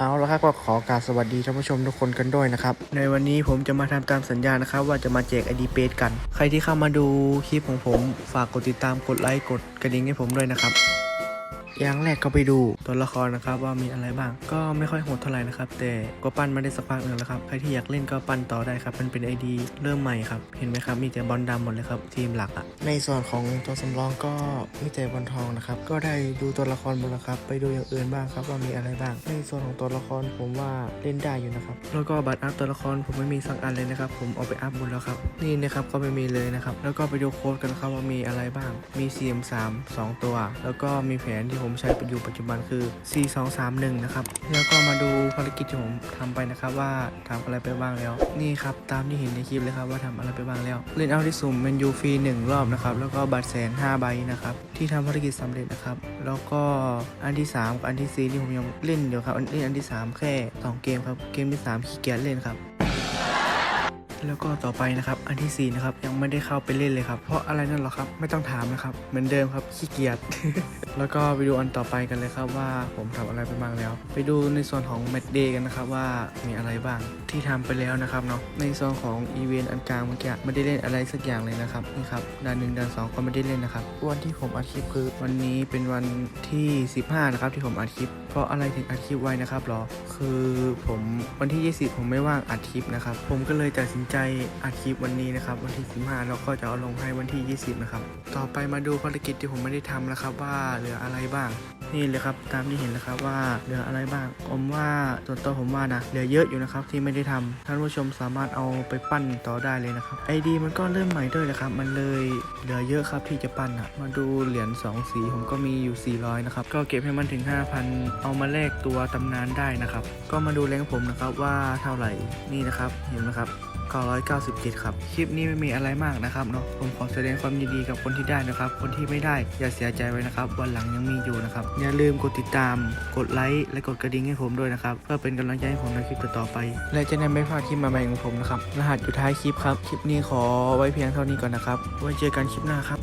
เอาละครับก็ขอกรารสวัสดีท่านผู้ชมทุกคนกันด้วยนะครับ ในวันนี้ผมจะมาทำตามสัญญานะครับ ว่าจะมาแจกไอดีเพจกัน ใครที่เข้ามาดูคลิปของผม ฝากกดติดตามกดไลค์กดกระดิ่งให้ผมด้วยนะครับ อย่างแรกก็ไปดูตัวละครนะครับว่ามีอะไรบ้าง ก็ไม่ค่อยโหดเท่าไหร่นะครับ แต่ก็ปั้นมาได้สักพักหนึ่งแล้วครับใครที่อยากเล่นก็ปั้นต่อได้ครับมันเป็น ID เริ่มใหม่ครับเห็นไหมครับมีแต่บอลดำหมดเลยครับทีมหลักอะในส่วนของตัวสำรองก็มีแต่บอลทองนะครับก็ได้ดูตัวละครหมดแล้วครับไปดูอย่างอื่นบ้างครับว่ามีอะไรบ้าง ในส่วนของตัวละครผมว่าเล่นได้อยู่นะครับแล้วก็บัตรอัพตัวละครผมไม่มีสักอันเลยนะครับผมเอาไปอัพหมดแล้วครับนี่นะครับก็ไม่มีเลยนะครับแล้วก็ไปดูโค้ดกันครับว่ามีอะไรบ้างมี CM3 2 ตัว แล้วก็มีแผนที่ผมมใช้อยู่ปัจจุบันคือ C231 นะครับ แล้วก็มาดูภารกิจที่ผมทำไปนะครับว่าทำอะไรไปบ้างแล้ว นี่ครับตามที่เห็นในคลิปเลยครับว่าทำอะไรไปบ้างแล้ว เล่นเอาที่สุ่มเมนยูฟรีหนึ่งรอบนะครับ แล้วก็บัตรแสนห้าใบนะครับ ที่ทำภารกิจสำเร็จนะครับ แล้วก็อันที่ 3 กับอันที่4ที่ผมยังเล่นอยู่ครับเล่นอันที่ 3 แค่ 2 เกมครับ เกมที่ 3ขี้เกียจเล่นครับแล้วก็ต่อไปนะครับ อันที่4นะครับยังไม่ได้เข้าไปเล่นเลยครับ เพราะอะไรนั่นหรอครับ ไม่ต้องถามนะครับ เหมือนเดิมครับขี้เกียจ แล้วก็ไปดูอันต่อไปกันเลยครับว่าผมทำอะไรไปบ้างแล้ว ไปดูในส่วนของแมตช์เดย์กันนะครับว่ามีอะไรบ้างที่ทำไปแล้วนะครับเนาะในส่วนของอีเวนต์อันกลางเมื่อกี้ไม่ได้เล่นอะไรสักอย่างเลยนะครับนี่ครับด่านหนึ่งด่านสองก็ไม่ได้เล่นนะครับวันที่ผมอัดคลิปคือวันนี้เป็นวันที่ 15 นะครับที่ผมอัดคลิป เพราะอะไรถึงอัดคลิปไว้นะครับหรอคือผมวันที่ 20 ผมไม่ว่างอัดคลิปนะครับผมก็เลยตัดสินใจอัดคลิปวันนี้นะครับวันที่ 15 แล้วก็จะเอาลงให้วันที่ 20 นะครับต่อไปมาดูภารกิจที่ผมไม่ได้ทำนะครับว่าเหลืออะไรบ้าง นี่เลยครับตามที่เห็นนะครับว่าเหลืออะไรบ้าง ผมว่าส่วนตัวผมว่านะเหลือเยอะอยู่นะครับที่ไม่ได้ทำท่านผู้ชมสามารถเอาไปปั้นต่อได้เลยนะครับไอดีมันก็เริ่มใหม่ด้วยนะครับ มันเลยเหลือเยอะครับที่จะปั้นอะมาดูเหรียญ2สีผมก็มีอยู่ 400นะครับก็เก็บให้มันถึง 5,000 เอามาแลกตัวตำนานได้นะครับก็มาดูแรงผมนะครับว่าเท่าไหร่นี่นะครับเห็นไหมครับ 997 ครับ คลิปนี้ไม่มีอะไรมากนะครับเนาะ ผมขอแสดงความยินดีกับคนที่ได้นะครับ คนที่ไม่ได้อย่าเสียใจไว้นะครับ วันหลังยังมีอยู่นะครับ อย่าลืมกดติดตาม กดไลค์ และกดกระดิ่งให้ผมด้วยนะครับ เพื่อเป็นกำลังใจให้ผมในคลิปต่อไป และจะได้ไม่พลาดคลิปใหม่ๆของผมนะครับ รหัสอยู่ท้ายคลิปครับ คลิปนี้ขอไว้เพียงเท่านี้ก่อนนะครับ ไว้เจอกันคลิปหน้าครับ